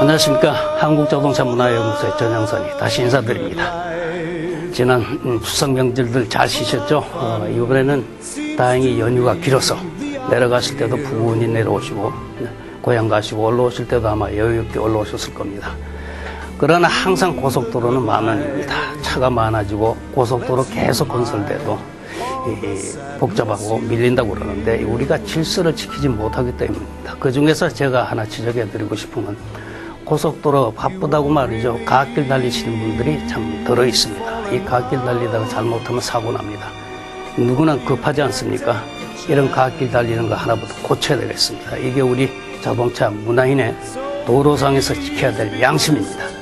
안녕하십니까. 한국자동차문화연구소의 전영선이 다시 인사드립니다. 지난 음, 추석 명절들 잘 쉬셨죠? 어, 이번에는 다행히 연휴가 길어서 내려가실 때도 부근히 내려오시고 고향 가시고 올라오실 때도 아마 여유 있게 올라오셨을 겁니다. 그러나 항상 고속도로는 만원입니다. 차가 많아지고 고속도로 계속 건설돼도 이, 복잡하고 밀린다고 그러는데 우리가 질서를 지키지 못하기 때문입니다. 그 중에서 제가 하나 지적해 드리고 싶은 건 고속도로 바쁘다고 말이죠. 갓길 달리시는 분들이 참 들어 있습니다. 이 갓길 달리다가 잘못하면 사고 납니다. 누구나 급하지 않습니까? 이런 갓길 달리는 거 하나부터 고쳐야 되겠습니다. 이게 우리 자동차 문화인의 도로상에서 지켜야 될 양심입니다.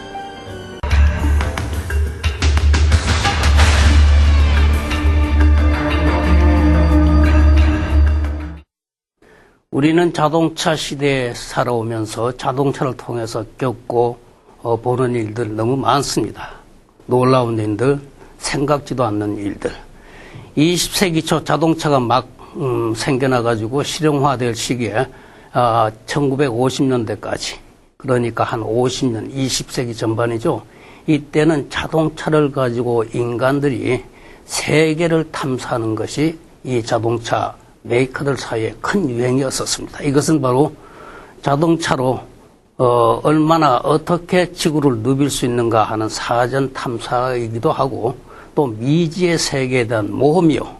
우리는 자동차 시대에 살아오면서 자동차를 통해서 겪고 어, 보는 일들 너무 많습니다. 놀라운 일들, 생각지도 않는 일들. 20세기 초 자동차가 막 음, 생겨나가지고 실용화될 시기에 아, 1950년대까지 그러니까 한 50년, 20세기 전반이죠. 이때는 자동차를 가지고 인간들이 세계를 탐사하는 것이 이 자동차 메이커들 사이에 큰 유행이었었습니다. 이것은 바로 자동차로 어, 얼마나 어떻게 지구를 누빌 수 있는가 하는 사전 탐사이기도 하고 또 미지의 세계에 대한 모험이요.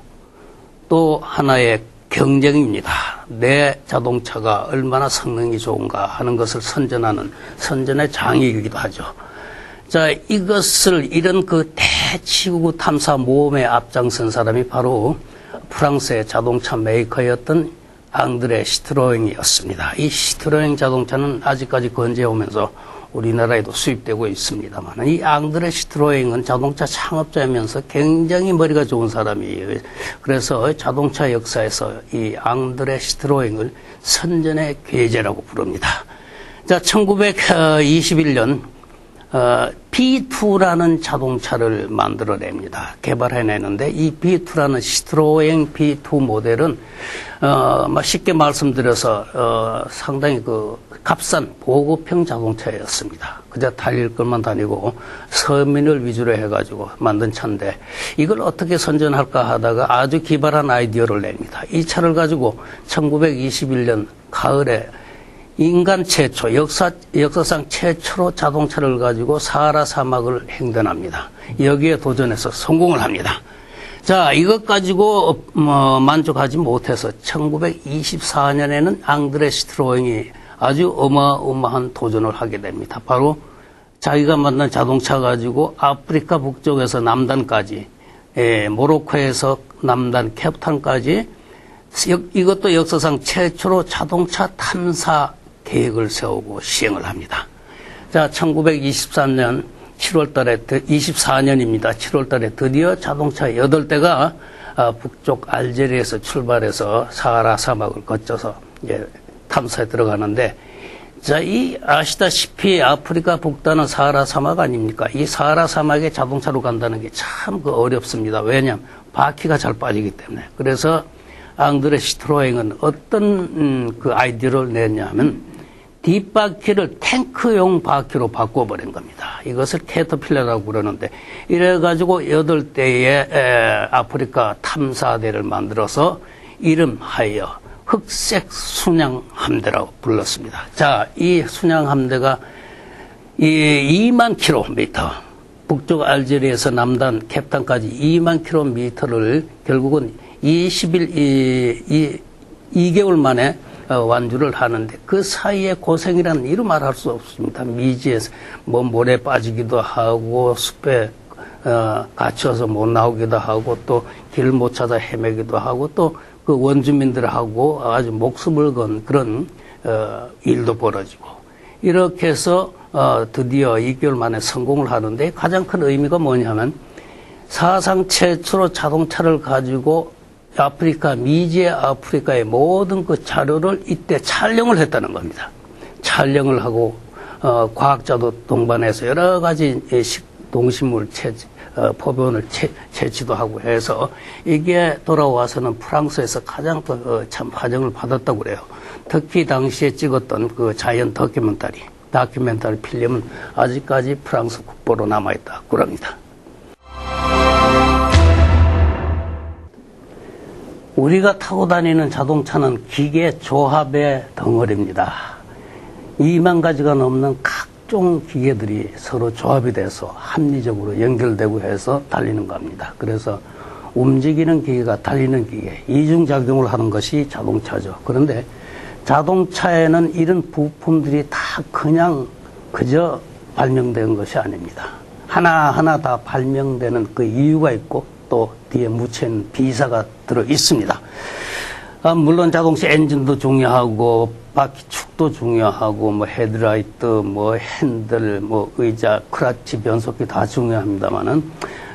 또 하나의 경쟁입니다. 내 자동차가 얼마나 성능이 좋은가 하는 것을 선전하는 선전의 장이기도 하죠. 자, 이것을 이런 그 대지구 탐사 모험에 앞장선 사람이 바로 프랑스의 자동차 메이커였던 앙드레 시트로잉이었습니다. 이 시트로잉 자동차는 아직까지 건재해 오면서 우리나라에도 수입되고 있습니다만 이 앙드레 시트로잉은 자동차 창업자이면서 굉장히 머리가 좋은 사람이에요. 그래서 자동차 역사에서 이 앙드레 시트로잉을 선전의 괴제라고 부릅니다. 자, 1921년 어, B2라는 자동차를 만들어냅니다. 개발해내는데 이 B2라는 시트로엥 B2 모델은 어, 뭐 쉽게 말씀드려서 어, 상당히 그 값싼 보급형 자동차였습니다. 그저 달릴 것만 다니고 서민을 위주로 해가지고 만든 차인데 이걸 어떻게 선전할까 하다가 아주 기발한 아이디어를 냅니다. 이 차를 가지고 1921년 가을에 인간 최초, 역사, 역사상 최초로 자동차를 가지고 사하라 사막을 횡단합니다. 여기에 도전해서 성공을 합니다. 자, 이것 가지고 뭐 만족하지 못해서 1924년에는 앙드레 시트로잉이 아주 어마어마한 도전을 하게 됩니다. 바로 자기가 만든 자동차 가지고 아프리카 북쪽에서 남단까지, 예, 모로코에서 남단 캡탄까지 이것도 역사상 최초로 자동차 탐사 계획을 세우고 시행을 합니다. 자, 1923년 7월 달에, 24년입니다. 7월 달에 드디어 자동차 8대가 아, 북쪽 알제리에서 출발해서 사하라 사막을 거쳐서 이제 탐사에 들어가는데 자, 이 아시다시피 아프리카 북단은 사하라 사막 아닙니까? 이 사하라 사막에 자동차로 간다는 게 참 그 어렵습니다. 왜냐하면 바퀴가 잘 빠지기 때문에. 그래서 앙드레 시트로잉은 어떤 음, 그 아이디어를 냈냐면 뒷바퀴를 탱크용 바퀴로 바꿔버린 겁니다. 이것을 캐터필러라고 그러는데 이래가지고 여덟 대의 아프리카 탐사대를 만들어서 이름하여 흑색 순양함대라고 불렀습니다. 자, 이 순양함대가 이 2만 킬로미터 북쪽 알제리에서 남단 캡탄까지 2만 킬로미터를 결국은 20일 이, 이 2개월 만에 어, 완주를 하는데 그 사이에 고생이라는 이루 말할 수 없습니다. 미지에서 뭐 모래 빠지기도 하고 숲에 어, 갇혀서 못 나오기도 하고 또 길 못 찾아 헤매기도 하고 또 그 원주민들하고 아주 목숨을 건 그런 어, 일도 벌어지고 이렇게 해서 어, 드디어 2개월 만에 성공을 하는데 가장 큰 의미가 뭐냐면 사상 최초로 자동차를 가지고 아프리카, 미지의 아프리카의 모든 그 자료를 이때 촬영을 했다는 겁니다. 촬영을 하고, 어, 과학자도 동반해서 여러 가지 동식물 채취, 어, 포변을 채, 채취도 하고 해서 이게 돌아와서는 프랑스에서 가장 어, 참 화정을 받았다고 그래요. 특히 당시에 찍었던 그 자연 다큐멘터리, 다큐멘터리 필름은 아직까지 프랑스 국보로 남아있다. 그럽니다. 우리가 타고 다니는 자동차는 기계 조합의 덩어리입니다. 2만 가지가 넘는 각종 기계들이 서로 조합이 돼서 합리적으로 연결되고 해서 달리는 겁니다. 그래서 움직이는 기계가 달리는 기계, 이중작용을 하는 것이 자동차죠. 그런데 자동차에는 이런 부품들이 다 그냥 그저 발명된 것이 아닙니다. 하나하나 다 발명되는 그 이유가 있고 또 뒤에 묻힌 비사가 들어 있습니다. 아, 물론 자동차 엔진도 중요하고 바퀴축도 중요하고 뭐 헤드라이트, 뭐 핸들, 뭐 의자, 크라치, 변속기 다 중요합니다만은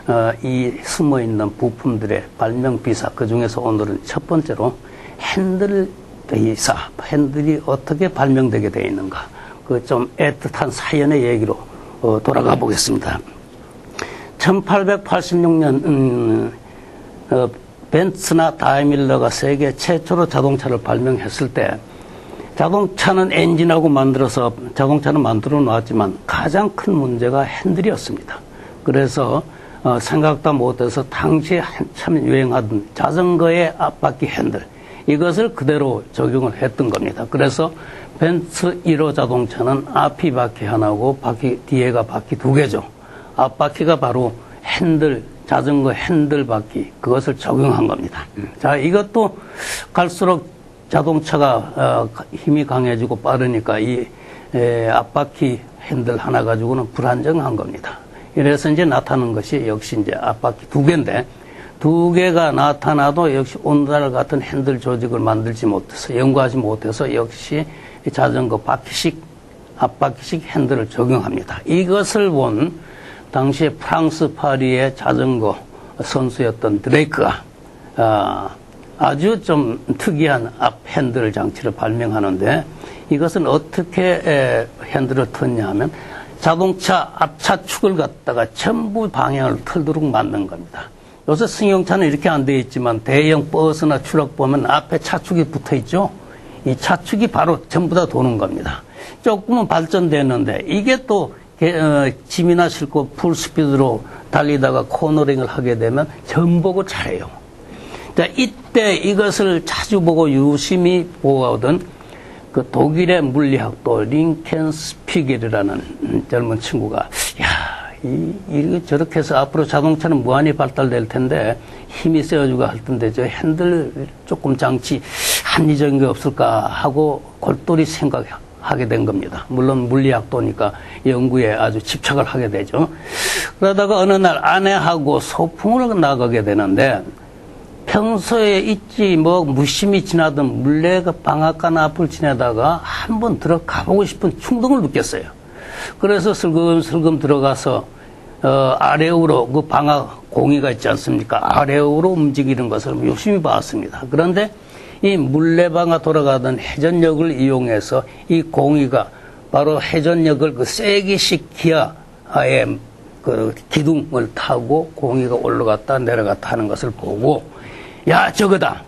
어, 이 숨어 있는 부품들의 발명 비사 그 중에서 오늘은 첫 번째로 핸들 비사, 핸들이 어떻게 발명되게 되어 있는가 그 좀 애틋한 사연의 얘기로 어, 돌아가 보겠습니다. 1886년 음, 어, 벤츠나 다이밀러가 세계 최초로 자동차를 발명했을 때 자동차는 엔진하고 만들어서 자동차는 만들어 놨지만 가장 큰 문제가 핸들이었습니다. 그래서 어, 생각도 못해서 당시에 한참 유행하던 자전거의 앞바퀴 핸들 이것을 그대로 적용을 했던 겁니다. 그래서 벤츠 1호 자동차는 앞이 바퀴 하나고 바퀴 뒤에가 바퀴 두 개죠. 앞바퀴가 바로 핸들, 자전거 핸들 바퀴, 그것을 적용한 겁니다. 자, 이것도 갈수록 자동차가 어, 힘이 강해지고 빠르니까 이 에, 앞바퀴 핸들 하나 가지고는 불안정한 겁니다. 이래서 이제 나타난 것이 역시 이제 앞바퀴 두 개인데 두 개가 나타나도 역시 오늘날 같은 핸들 조직을 만들지 못해서 연구하지 못해서 역시 자전거 바퀴식 앞바퀴식 핸들을 적용합니다. 이것을 본 당시에 프랑스 파리의 자전거 선수였던 드레이크가 어, 아주 좀 특이한 앞 핸들 장치를 발명하는데 이것은 어떻게 핸들을 텄냐 하면 자동차 앞차축을 갖다가 전부 방향을 틀도록 만든 겁니다. 요새 승용차는 이렇게 안 되어 있지만 대형 버스나 트럭 보면 앞에 차축이 붙어 있죠. 이 차축이 바로 전부 다 도는 겁니다. 조금은 발전됐는데 이게 또 어, 짐이나 싣고 풀스피드로 달리다가 코너링을 하게 되면 전보고 잘해요. 자, 이때 이것을 자주 보고 유심히 보거든 그 독일의 물리학도 링켄 스피겔이라는 젊은 친구가 야, 이, 이 저렇게 해서 앞으로 자동차는 무한히 발달될 텐데 힘이 세워주고 할 텐데 저 핸들 조금 장치 합리적인 게 없을까 하고 골똘히 생각해 하게 된 겁니다. 물론 물리학도니까 연구에 아주 집착을 하게 되죠. 그러다가 어느 날 아내하고 소풍을 나가게 되는데 평소에 있지 뭐 무심히 지나던 물레가 방앗간 앞을 지나다가 한번 들어가 보고 싶은 충동을 느꼈어요. 그래서 슬금슬금 들어가서 어, 아래우로 그 방앗 공이가 있지 않습니까? 아래우로 움직이는 것을 유심히 봤습니다. 그런데 이 물레방아 돌아가던 회전력을 이용해서 이 공이가 바로 회전력을 그 세게 시키야의 그 기둥을 타고 공이가 올라갔다 내려갔다 하는 것을 보고 야 저거다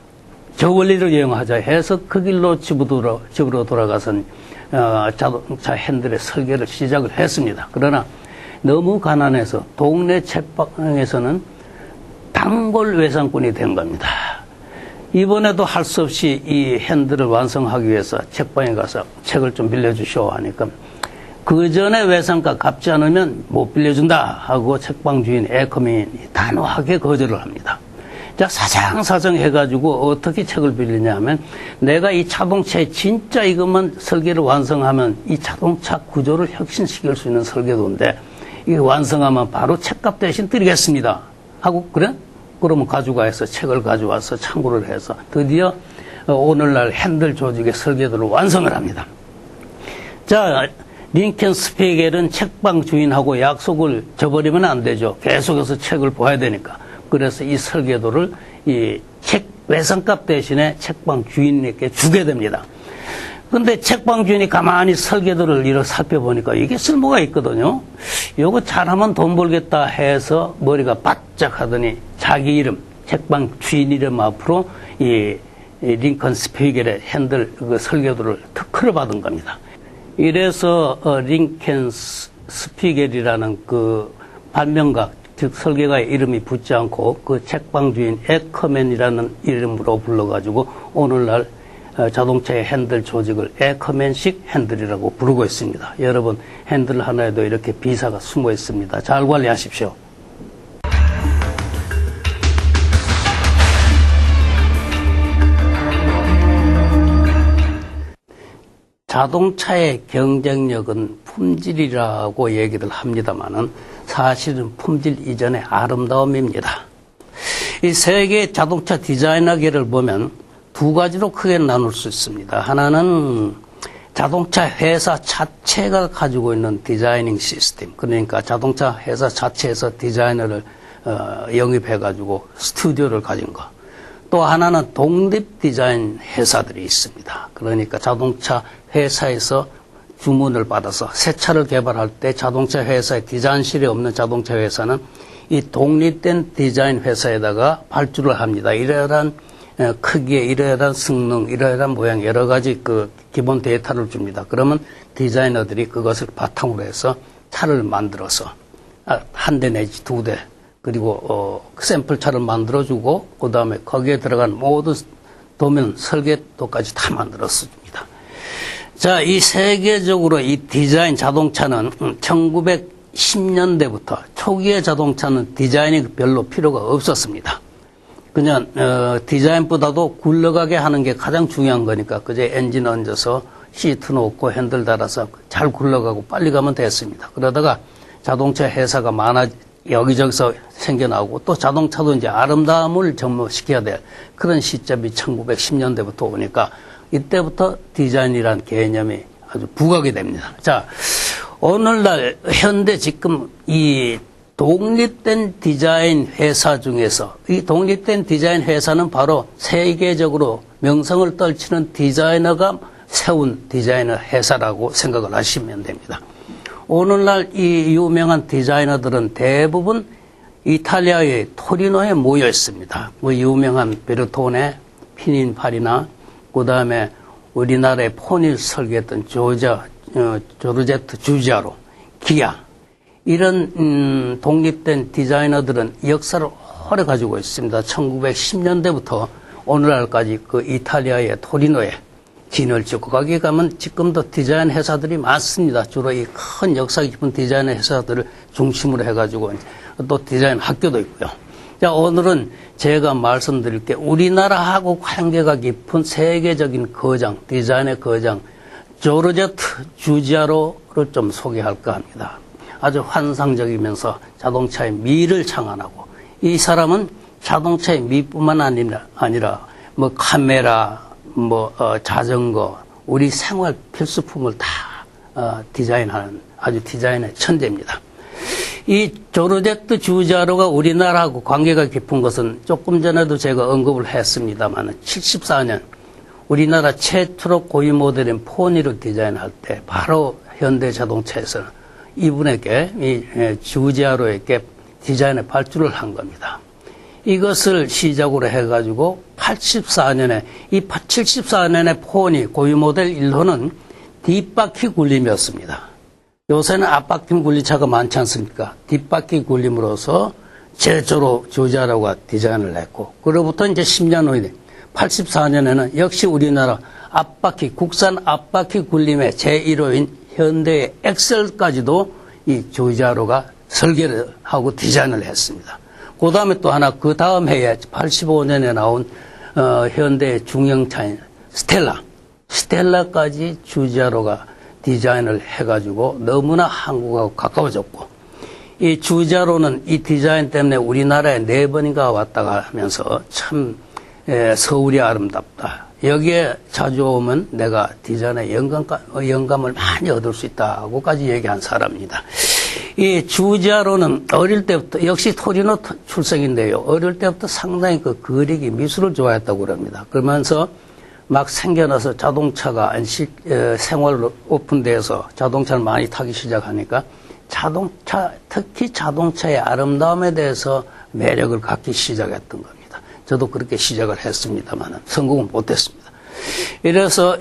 저 원리를 이용하자 해서 그 길로 집으로, 집으로 돌아가선 어, 자동차 핸들의 설계를 시작을 했습니다. 그러나 너무 가난해서 동네 책방에서는 단골 외상꾼이 된 겁니다. 이번에도 할 수 없이 이 핸들을 완성하기 위해서 책방에 가서 책을 좀 빌려주시오 하니까 그 전에 외상가 갚지 않으면 못 빌려준다 하고 책방 주인 에커민이 단호하게 거절을 합니다. 자, 사장사정 해가지고 어떻게 책을 빌리냐 하면 내가 이 자동차에 진짜 이것만 설계를 완성하면 이 자동차 구조를 혁신시킬 수 있는 설계도인데 이게 완성하면 바로 책값 대신 드리겠습니다. 하고 그래? 그러면 가져가서 책을 가져와서 참고를 해서 드디어 오늘날 핸들 조직의 설계도를 완성을 합니다. 자, 링컨 스피겔은 책방 주인하고 약속을 저버리면 안 되죠. 계속해서 책을 봐야 되니까. 그래서 이 설계도를 이 책 외상값 대신에 책방 주인에게 주게 됩니다. 근데 책방 주인이 가만히 설계도를 이렇게 살펴보니까 이게 쓸모가 있거든요. 요거 잘하면 돈 벌겠다 해서 머리가 바짝 하더니 자기 이름, 책방 주인 이름 앞으로 이, 이 링컨 스피겔의 핸들 그 설계도를 특허를 받은 겁니다. 이래서 어, 스- 스피겔이라는 그 발명가 즉 설계가의 이름이 붙지 않고 그 책방 주인 에커맨이라는 이름으로 불러가지고 오늘날 어, 자동차의 핸들 조직을 에커맨식 핸들이라고 부르고 있습니다. 여러분 핸들 하나에도 이렇게 비사가 숨어 있습니다. 잘 관리하십시오. 자동차의 경쟁력은 품질이라고 얘기를 합니다만은 사실은 품질 이전의 아름다움입니다. 이 세계 자동차 디자이너계를 보면 두 가지로 크게 나눌 수 있습니다. 하나는 자동차 회사 자체가 가지고 있는 디자이닝 시스템. 그러니까 자동차 회사 자체에서 디자이너를 어, 영입해가지고 스튜디오를 가진 거. 또 하나는 독립 디자인 회사들이 있습니다. 그러니까 자동차 회사에서 주문을 받아서 새 차를 개발할 때 자동차 회사에 디자인실이 없는 자동차 회사는 이 독립된 디자인 회사에다가 발주를 합니다. 이러한 어, 크기에 이러한 성능, 이러한 모양 여러 가지 그 기본 데이터를 줍니다. 그러면 디자이너들이 그것을 바탕으로 해서 차를 만들어서 아, 한대 내지 두 대 그리고 어, 샘플 차를 만들어주고 그 다음에 거기에 들어간 모든 도면 설계도까지 다 만들었습니다. 자, 이 세계적으로 이 디자인 자동차는 1910년대부터 초기의 자동차는 디자인이 별로 필요가 없었습니다. 그냥 어, 디자인보다도 굴러가게 하는 게 가장 중요한 거니까 그제 엔진 얹어서 시트 놓고 핸들 달아서 잘 굴러가고 빨리 가면 됐습니다. 그러다가 자동차 회사가 많아 여기저기서 생겨나고 또 자동차도 이제 아름다움을 접목시켜야 될 그런 시점이 1910년대부터 오니까 이때부터 디자인이란 개념이 아주 부각이 됩니다. 자, 오늘날 현대 지금 이 독립된 디자인 회사 중에서 이 독립된 디자인 회사는 바로 세계적으로 명성을 떨치는 디자이너가 세운 디자이너 회사라고 생각을 하시면 됩니다. 오늘날 이 유명한 디자이너들은 대부분 이탈리아의 토리노에 모여 있습니다. 뭐 유명한 베르토네, 피닌팔이나 그 다음에 우리나라의 폰일 설계했던 조자, 어, 조르제트 주지아로, 기아 이런 음, 독립된 디자이너들은 역사를 오래 가지고 있습니다. 1910년대부터 오늘날까지 그 이탈리아의 토리노에 진을 찍고 거기 가면 지금도 디자인 회사들이 많습니다. 주로 이 큰 역사 깊은 디자인 회사들을 중심으로 해가지고 또 디자인 학교도 있고요. 자, 오늘은 제가 말씀드릴 게 우리나라하고 관계가 깊은 세계적인 거장, 디자인의 거장, 조르제트 주지아로를 좀 소개할까 합니다. 아주 환상적이면서 자동차의 미를 창안하고 이 사람은 자동차의 미뿐만 아니라, 아니라 뭐 카메라, 뭐 어, 자전거, 우리 생활 필수품을 다 어, 디자인하는 아주 디자인의 천재입니다. 이 조르제트 주자로가 우리나라하고 관계가 깊은 것은 조금 전에도 제가 언급을 했습니다만 74년 우리나라 최초로 고유 모델인 포니를 디자인할 때 바로 현대 자동차에서는 이분에게 이 예, 주지아로에게 디자인의 발주를 한 겁니다. 이것을 시작으로 해가지고 84년에 이 74년에 포니 고유 모델 1호는 뒷바퀴 굴림이었습니다. 요새는 앞바퀴 굴리차가 많지 않습니까? 뒷바퀴 굴림으로서 최초로 주자로가 디자인을 했고 그로부터 이제 10년 후에 84년에는 역시 우리나라 앞바퀴 국산 앞바퀴 굴림의 제1호인 현대의 엑셀까지도 이 조자로가 설계를 하고 디자인을 했습니다. 그 다음에 또 하나 그 다음 해에 85년에 나온 어, 현대의 중형차인 스텔라 스텔라까지 주자로가 디자인을 해가지고 너무나 한국하고 가까워졌고 이 주자로는 이 디자인 때문에 우리나라에 네 번인가 왔다가 하면서 참 에, 서울이 아름답다. 여기에 자주 오면 내가 디자인에 영감, 영감을 많이 얻을 수 있다고까지 얘기한 사람입니다. 이 주자로는 어릴 때부터 역시 토리노 출생인데요. 어릴 때부터 상당히 그 그리기 미술을 좋아했다고 그럽니다. 그러면서 막 생겨나서 자동차가 안식 생활로 오픈돼서 자동차를 많이 타기 시작하니까 자동차 특히 자동차의 아름다움에 대해서 매력을 갖기 시작했던 겁니다. 저도 그렇게 시작을 했습니다만 성공은 못했습니다. 이래서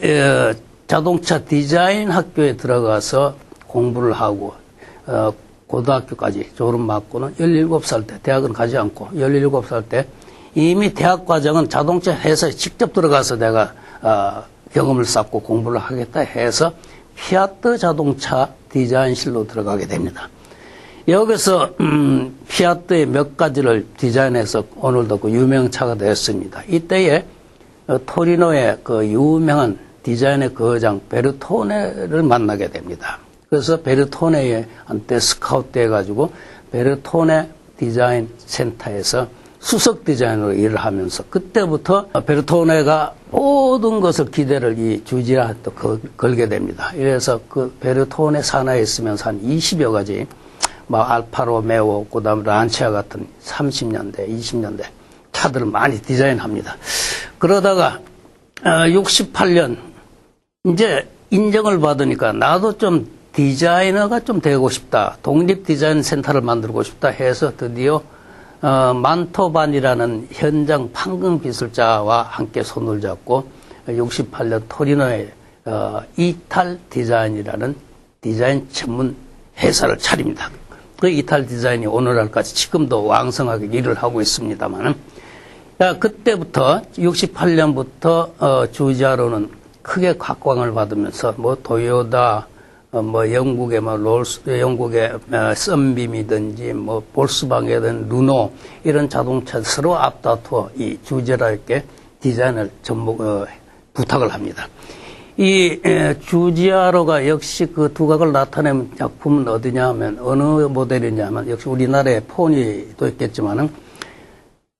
자동차 디자인 학교에 들어가서 공부를 하고 어, 고등학교까지 졸업 맞고는 17살 때 대학은 가지 않고 17살 때 이미 대학 과정은 자동차 회사에 직접 들어가서 내가 어, 경험을 쌓고 공부를 하겠다 해서 피아트 자동차 디자인실로 들어가게 됩니다. 여기서 음, 피아트의 몇 가지를 디자인해서 오늘도 그 유명차가 되었습니다. 이때에 어, 토리노의 그 유명한 디자인의 거장 베르토네를 만나게 됩니다. 그래서 베르토네에 한때 스카우트 해가지고 베르토네 디자인 센터에서 수석 디자이너로 일을 하면서 그때부터 베르토네가 모든 것을 기대를 이 주지한테 걸게 됩니다. 이래서 그 베르토네 산하에 있으면서 한 20여 가지 막 알파로메오, 그 다음에 란치아 같은 30년대, 20년대 차들을 많이 디자인합니다. 그러다가 68년 어, 이제 인정을 받으니까 나도 좀 디자이너가 좀 되고 싶다. 독립 디자인 센터를 만들고 싶다 해서 드디어 어, 만토반이라는 현장 판금 기술자와 함께 손을 잡고 68년 토리노에 어, 이탈 디자인이라는 디자인 전문 회사를 차립니다. 그 이탈 디자인이 오늘날까지 지금도 왕성하게 일을 하고 있습니다만 그때부터 68년부터 어, 주지아로는 크게 각광을 받으면서 뭐 도요다 어, 뭐 영국의 뭐 롤스, 영국의 어, 썬빔이든지 뭐 볼스방이든 루노 이런 자동차 서로 앞다투어 이 주지아로에게 디자인을 전부 어, 부탁을 합니다. 이 주지아로가 역시 그 두각을 나타내는 작품은 어디냐 하면 어느 모델이냐 하면 역시 우리나라의 포니도 있겠지만은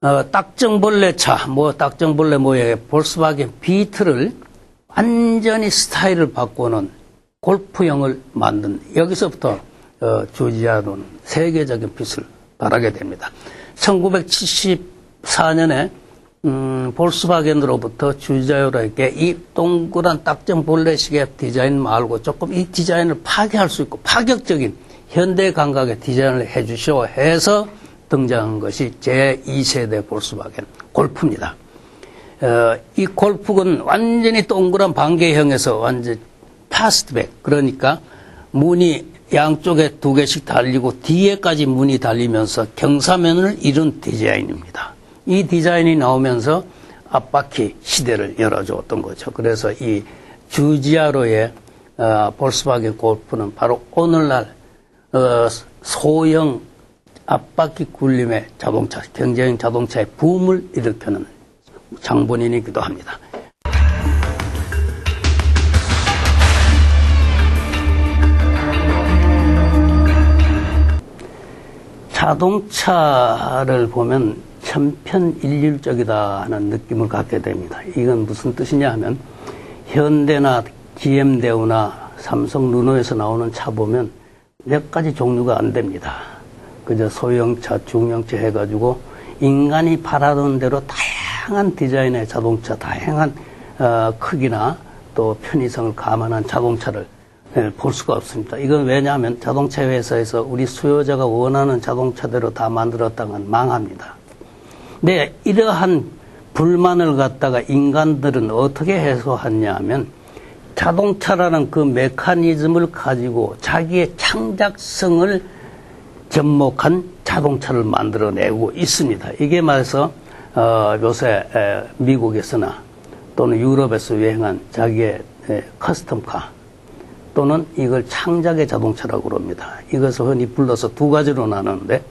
어, 딱정벌레 차, 뭐 딱정벌레 모양의 볼스바겐 비트를 완전히 스타일을 바꾸는 골프형을 만든 여기서부터 어, 주지아로는 세계적인 빛을 발하게 됩니다. 1974년에 음, 볼스바겐으로부터 주자요에게 이 동그란 딱정 볼레식의 디자인 말고 조금 이 디자인을 파괴할 수 있고 파격적인 현대 감각의 디자인을 해주시오 해서 등장한 것이 제2세대 볼스바겐 골프입니다. 어, 이 골프는 완전히 동그란 반개형에서 완전 파스트백 그러니까 문이 양쪽에 두 개씩 달리고 뒤에까지 문이 달리면서 경사면을 이룬 디자인입니다. 이 디자인이 나오면서 앞바퀴 시대를 열어주었던 거죠. 그래서 이 주지아로의 어, 볼스바겐 골프는 바로 오늘날 어, 소형 앞바퀴 굴림의 자동차, 경제형 자동차의 붐을 일으키는 장본인이기도 합니다. 자동차를 보면 천편일률적이다 하는 느낌을 갖게 됩니다. 이건 무슨 뜻이냐 하면 현대나 GM대우나 삼성 르노에서 나오는 차 보면 몇 가지 종류가 안 됩니다. 그저 소형차, 중형차 해가지고 인간이 바라던 대로 다양한 디자인의 자동차, 다양한 어, 크기나 또 편의성을 감안한 자동차를 네, 볼 수가 없습니다. 이건 왜냐하면 자동차 회사에서 우리 수요자가 원하는 자동차대로 다 만들었다면 망합니다. 네, 이러한 불만을 갖다가 인간들은 어떻게 해소하냐 하면 자동차라는 그 메커니즘을 가지고 자기의 창작성을 접목한 자동차를 만들어내고 있습니다. 이게 말해서 어, 요새 에, 미국에서나 또는 유럽에서 유행한 자기의 에, 커스텀카 또는 이걸 창작의 자동차라고 그럽니다. 이것을 흔히 불러서 두 가지로 나누는데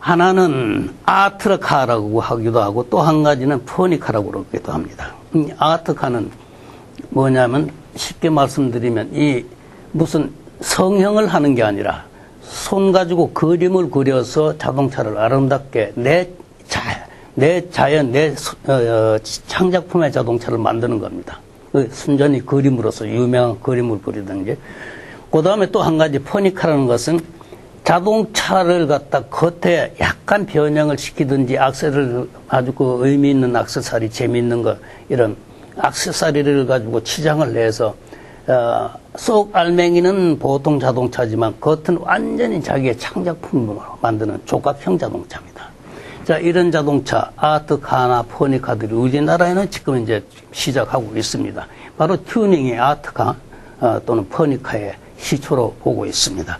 하나는 아트카라고 하기도 하고 또 한 가지는 퍼니카라고 그러기도 합니다. 아트카는 뭐냐면 쉽게 말씀드리면 이 무슨 성형을 하는 게 아니라 손 가지고 그림을 그려서 자동차를 아름답게 내 자, 내 자연, 내 어, 어, 창작품의 자동차를 만드는 겁니다. 그 순전히 그림으로서 유명한 그림을 그리는 게. 그 다음에 또 한 가지 퍼니카라는 것은 자동차를 갖다 겉에 약간 변형을 시키든지 악세를 아주 그 의미 있는 악세사리 재미있는 거 이런 악세사리를 가지고 치장을 내서 어, 속 알맹이는 보통 자동차지만 겉은 완전히 자기의 창작품으로 만드는 조각형 자동차입니다. 자, 이런 자동차, 아트 카나 포니카들이 우리나라에는 지금 이제 시작하고 있습니다. 바로 튜닝의 아트카 어, 또는 퍼니카의 시초로 보고 있습니다.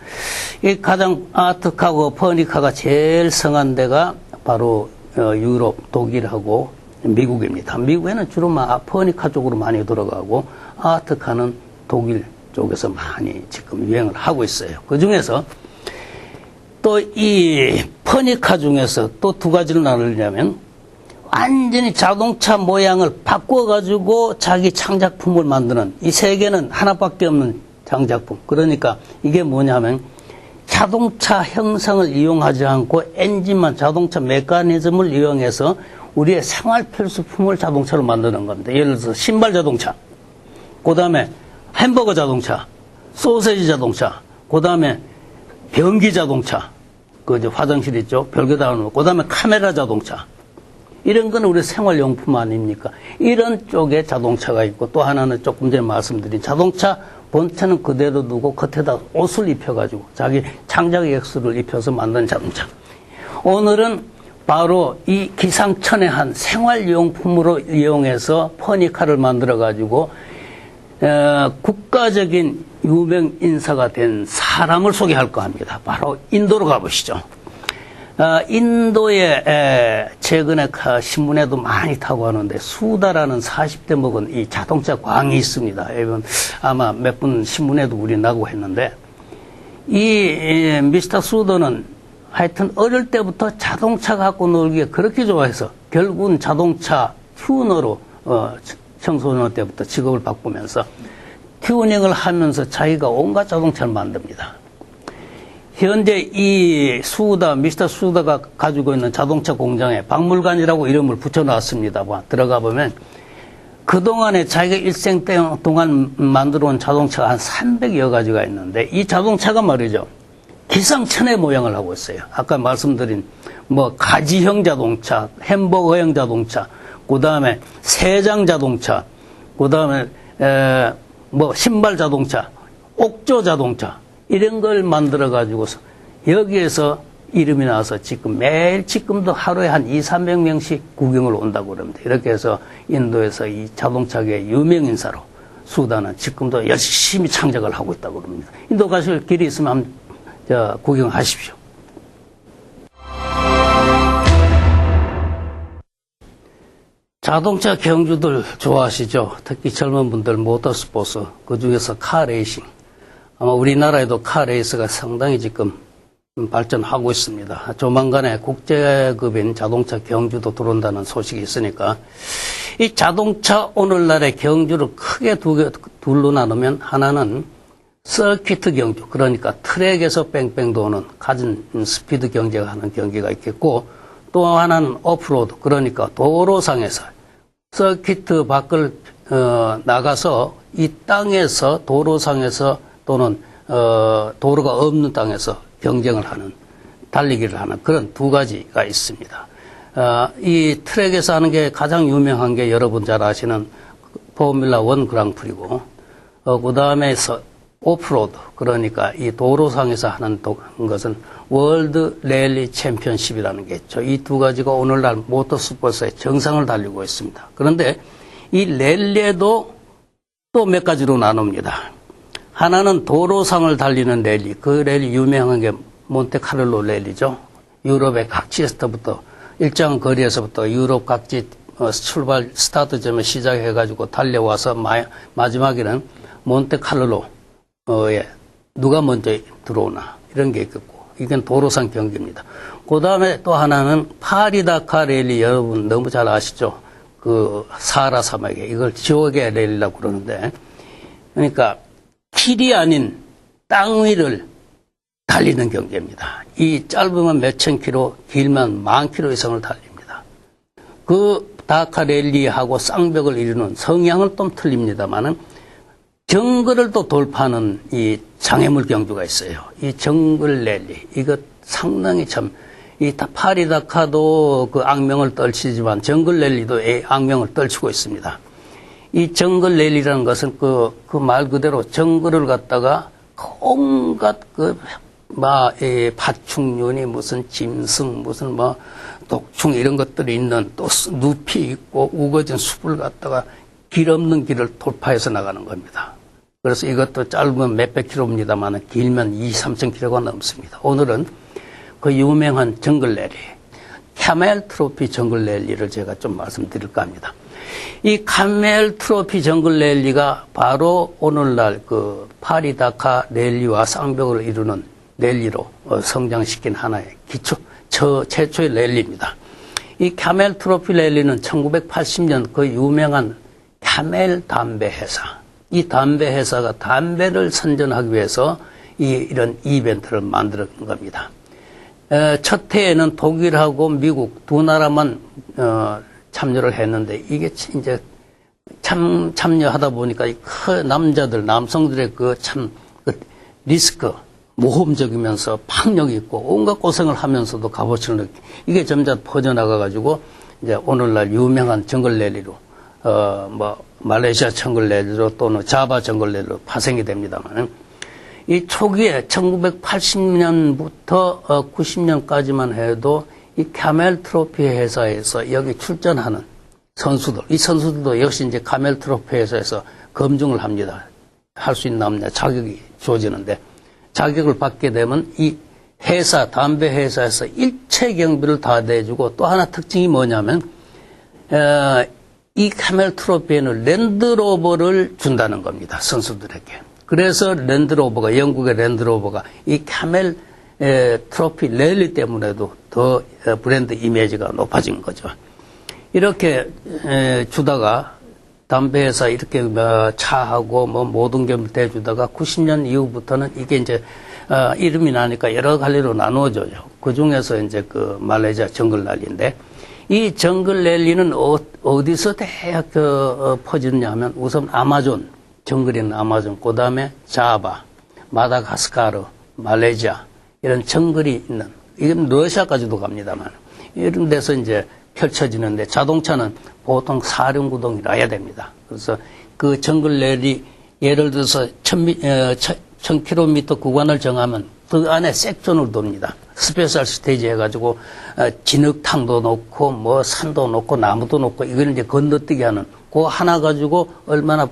이 가장 아트카고 퍼니카가 제일 성한 데가 바로 어, 유럽, 독일하고 미국입니다. 미국에는 주로 막 퍼니카 쪽으로 많이 들어가고 아트카는 독일 쪽에서 많이 지금 유행을 하고 있어요. 그 중에서 또 이 퍼니카 중에서 또 두 가지를 나누려면 완전히 자동차 모양을 바꿔가지고 자기 창작품을 만드는 이 세계는 하나밖에 없는 창작품. 그러니까 이게 뭐냐면 자동차 형상을 이용하지 않고 엔진만 자동차 메커니즘을 이용해서 우리의 생활 필수품을 자동차로 만드는 겁니다. 예를 들어서 신발 자동차, 그 다음에 햄버거 자동차, 소세지 자동차, 그 다음에 변기 자동차, 그 이제 화장실 있죠? 별게 다 놓고, 그 다음에 카메라 자동차. 이런 건 우리 생활용품 아닙니까? 이런 쪽에 자동차가 있고 또 하나는 조금 전에 말씀드린 자동차 본체는 그대로 두고 겉에다 옷을 입혀가지고 자기 창작 액수를 입혀서 만든 자동차. 오늘은 바로 이 기상천외 한 생활용품으로 이용해서 퍼니카를 만들어가지고 어, 국가적인 유명 인사가 된 사람을 소개할까 합니다. 바로 인도로 가보시죠. 어, 인도에 에, 최근에 가- 신문에도 많이 타고 하는데 수다라는 40대 먹은 이 자동차 광이 있습니다. 여러분 아마 몇 분 신문에도 우리 나고 했는데 이 에, 미스터 수더는 하여튼 어릴 때부터 자동차 갖고 놀기에 그렇게 좋아해서 결국은 자동차 튜너로 어, 청소년 때부터 직업을 바꾸면서 튜닝을 하면서 자기가 온갖 자동차를 만듭니다. 현재 이 수다, 미스터 수다가 가지고 있는 자동차 공장에 박물관이라고 이름을 붙여놨습니다. 뭐 들어가 보면 그동안에 자기가 일생 동안 만들어 온 자동차가 한 300여 가지가 있는데 이 자동차가 말이죠. 기상천외 모양을 하고 있어요. 아까 말씀드린 뭐 가지형 자동차, 햄버거형 자동차, 그 다음에 세장 자동차, 그 다음에 뭐 신발 자동차, 옥조 자동차 이런 걸 만들어 가지고서 여기에서 이름이 나와서 지금 매일 지금도 하루에 한 2, 300명씩 구경을 온다고 그럽니다. 이렇게 해서 인도에서 이 자동차계의 유명 인사로 수다는 지금도 열심히 창작을 하고 있다고 그럽니다. 인도 가실 길이 있으면 한번 저 구경하십시오. 자동차 경주들 좋아하시죠? 특히 젊은 분들 모터스포츠, 그 중에서 카레이싱. 아마 우리나라에도 카 레이스가 상당히 지금 발전하고 있습니다. 조만간에 국제급인 자동차 경주도 들어온다는 소식이 있으니까 이 자동차 오늘날의 경주를 크게 두 개, 둘로 나누면 하나는 서키트 경주, 그러니까 트랙에서 뺑뺑 도는 가진 스피드 경제가 하는 경기가 있겠고 또 하나는 오프로드, 그러니까 도로상에서 서키트 밖을 어, 나가서 이 땅에서 도로상에서 또는 어, 도로가 없는 땅에서 경쟁을 하는 달리기를 하는 그런 두 가지가 있습니다. 어, 이 트랙에서 하는 게 가장 유명한 게 여러분 잘 아시는 포뮬라 원 그랑프리고 어, 그 다음에서 오프로드 그러니까 이 도로상에서 하는 도- 것은 월드 랠리 챔피언십이라는 게 있죠. 이 두 가지가 오늘날 모터스포츠의 정상을 달리고 있습니다. 그런데 이 랠리에도 또 몇 가지로 나눕니다. 하나는 도로상을 달리는 랠리. 그 랠리 유명한 게 몬테카를로 랠리죠. 유럽의 각지에서부터 일정 거리에서부터 유럽 각지 어, 출발 스타트점에 시작해가지고 달려와서 마, 마지막에는 몬테카를로에 누가 먼저 들어오나 이런 게 있겠고 이건 도로상 경기입니다. 그 다음에 또 하나는 파리다카 랠리 여러분 너무 잘 아시죠? 그 사하라 사막에 이걸 지옥의 랠리라고 그러는데 그러니까 길이 아닌 땅 위를 달리는 경기입니다. 이 짧으면 몇천 킬로, 길면 만 킬로 이상을 달립니다. 그 다카 랠리하고 쌍벽을 이루는 성향은 좀 틀립니다만은 정글을 또 돌파하는 이 장애물 경주가 있어요. 이 정글 랠리. 이거 상당히 참, 이 다- 파리다카도 그 악명을 떨치지만 정글 랠리도 이 악명을 떨치고 있습니다. 이 정글 랠리라는 것은 그, 그 말 그대로 정글을 갖다가 온갖 그 막, 이 파충류니 무슨 짐승, 무슨 뭐, 독충 이런 것들이 있는 또 스- 늪이 있고 우거진 숲을 갖다가 길 없는 길을 돌파해서 나가는 겁니다. 그래서 이것도 짧으면 몇백 킬로입니다만 길면 2, 3천 킬로가 넘습니다. 오늘은 그 유명한 정글 랠리, 캐멜 트로피 정글 랠리를 제가 좀 말씀드릴까 합니다. 이 카멜 트로피 정글 랠리가 바로 오늘날 그 파리 다카 랠리와 쌍벽을 이루는 랠리로 어, 성장시킨 하나의 기초, 저 최초의 랠리입니다. 이 캐멜 트로피 랠리는 1980년 그 유명한 캐멜 담배 회사, 이 담배 회사가 담배를 선전하기 위해서 이, 이런 이벤트를 만든 겁니다. 에, 첫 해에는 독일하고 미국 두 나라만 어, 참여를 했는데 이게 치- 이제 참 참여하다 보니까 이큰 남자들 남성들의 그참 리스크 모험적이면서 박력 있고 온갖 고생을 하면서도 값어치를 느끼 이게 점점 퍼져나가 가지고 이제 오늘날 유명한 정글 랠리로 어 뭐 말레이시아 정글 랠리로 또는 자바 정글 랠리로 파생이 됩니다만 이 초기에 1980년부터 90년까지만 해도 이 카멜 트로피 회사에서 여기 출전하는 선수들, 이 선수들도 역시 이제 카멜 트로피 회사에서 검증을 합니다. 할 수 있나 없냐 자격이 주어지는데 자격을 받게 되면 이 회사, 담배 회사에서 일체 경비를 다 내주고 또 하나 특징이 뭐냐면 어, 이 카멜 트로피에는 랜드로버를 준다는 겁니다. 선수들에게. 그래서 랜드로버가 영국의 랜드로버가 이 카멜 에, 트로피 랠리 때문에도 더 어, 브랜드 이미지가 높아진 거죠. 이렇게 에, 주다가 담배 회사 이렇게 뭐 차하고 뭐 모든 걸 대주다가 90년 이후부터는 이게 이제 어, 이름이 나니까 여러 갈래로 나누어져요. 그 중에서 이제 그 말레이시아 정글 랠리인데 이 정글 랠리는 어, 디서 대학 그, 어, 퍼지느냐 하면 우선 아마존 정글인 아마존 그 다음에 자바 마다가스카르 말레이시아 이런 정글이 있는 이건 러시아까지도 갑니다만 이런 데서 이제 펼쳐지는데 자동차는 보통 사륜 구동이라 해야 됩니다. 그래서 그 정글 랠리 예를 들어서 천, 미, 어, 천, 천 킬로미터 구간을 정하면 그 안에 섹션을 돕니다. 스페셜 스테이지 해가지고 어, 진흙탕도 놓고 뭐 산도 놓고 나무도 놓고 이걸 이제 건너뛰게 하는 그 하나 가지고 얼마나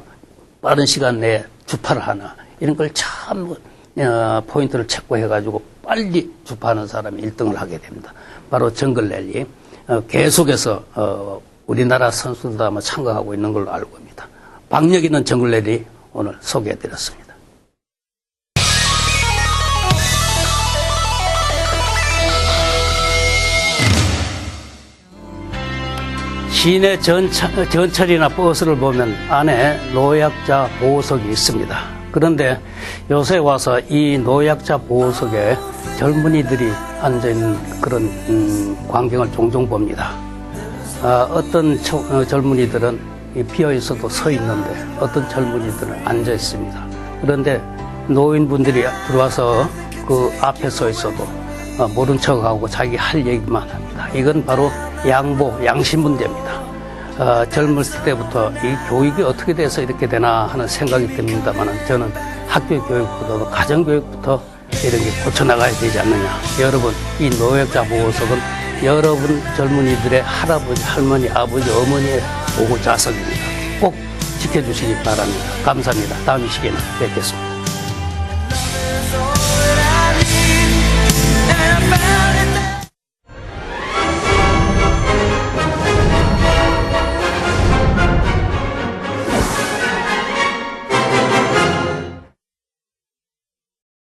빠른 시간 내에 주파를 하나 이런 걸참 어, 포인트를 체크해가지고 빨리 주파하는 사람이 1등을 하게 됩니다. 바로 정글 랠리 어, 계속해서 어, 우리나라 선수들도 아마 참가하고 있는 걸로 알고 있습니다. 박력 있는 정글 랠리 오늘 소개해드렸습니다. 시내 전차, 전철이나 버스를 보면 안에 노약자 보호석이 있습니다. 그런데 요새 와서 이 노약자 보호석에 젊은이들이 앉아있는 그런 음, 광경을 종종 봅니다. 아, 어떤 초- 어, 젊은이들은 이 비어 있어도 서 있는데 어떤 젊은이들은 앉아 있습니다. 그런데 노인분들이 들어와서 그 앞에 서 있어도 어, 모른 척하고 자기 할 얘기만 합니다. 이건 바로 양보, 양심 문제입니다. 어, 젊었을 때부터 이 교육이 어떻게 돼서 이렇게 되나 하는 생각이 듭니다만 저는 학교 교육보다도 그 가정 교육부터 이런 게 고쳐나가야 되지 않느냐. 여러분 이 노약자 보호석은 여러분 젊은이들의 할아버지, 할머니, 아버지, 어머니의 보호 자석입니다. 꼭 지켜주시기 바랍니다. 감사합니다. 다음 시간에 뵙겠습니다.